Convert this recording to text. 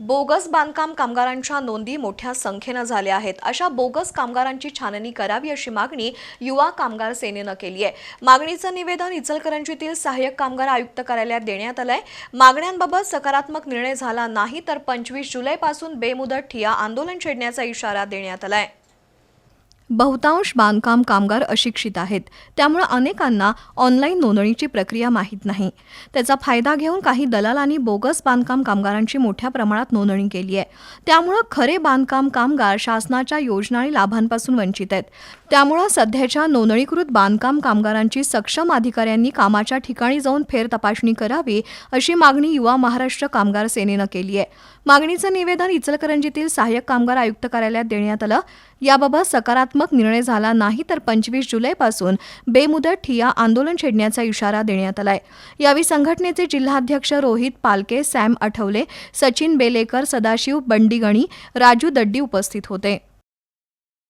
Bogus बांधकाम कामगारांच्या नोंदी मोठ्या संख्येनं झाल्या आहेत. अशा बोगस कामगारांची छाननी करावी अशी मागणी युवा कामगार सेनेनं केली आहे. मागणीचं निवेदन इचलकरंजीतील सहाय्यक कामगार आयुक्त कार्यालयात देण्यात आलंय. मागण्यांबाबत सकारात्मक निर्णय झाला नाही तर पंचवीस जुलैपासून बेमुदत ठिया आंदोलन छेडण्याचा इशारा देण्यात आलाय. बहुतांश बांधकाम कामगार अशिक्षित आहेत. त्यामुळे अनेकांना ऑनलाईन नोंदणीची प्रक्रिया माहीत नाही. त्याचा फायदा घेऊन काही दलालांनी बोगस बांधकाम कामगारांची मोठ्या प्रमाणात नोंदणी केली आहे. त्यामुळं खरे बांधकाम कामगार शासनाच्या योजना आणि लाभांपासून वंचित आहेत. त्यामुळं सध्याच्या नोंदणीकृत बांधकाम कामगारांची सक्षम अधिकाऱ्यांनी कामाच्या ठिकाणी जाऊन फेर तपासणी करावी अशी मागणी युवा महाराष्ट्र कामगार सेनेनं केली आहे. मागणीचं निवेदन इचलकरंजीतील सहाय्यक कामगार आयुक्त कार्यालयात देण्यात आलं. याबाबत सकारात्मक निर्णय झाला नाही तर पंचवीस जुलैपासून बेमुदत ठिया आंदोलन छेडण्याचा इशारा देण्यात आलाय. यावेळी संघटनेचे जिल्हाध्यक्ष रोहित पालके सॅम आठवले सचिन बेलेकर सदाशिव बंडीगणी राजू दड्डी उपस्थित होते.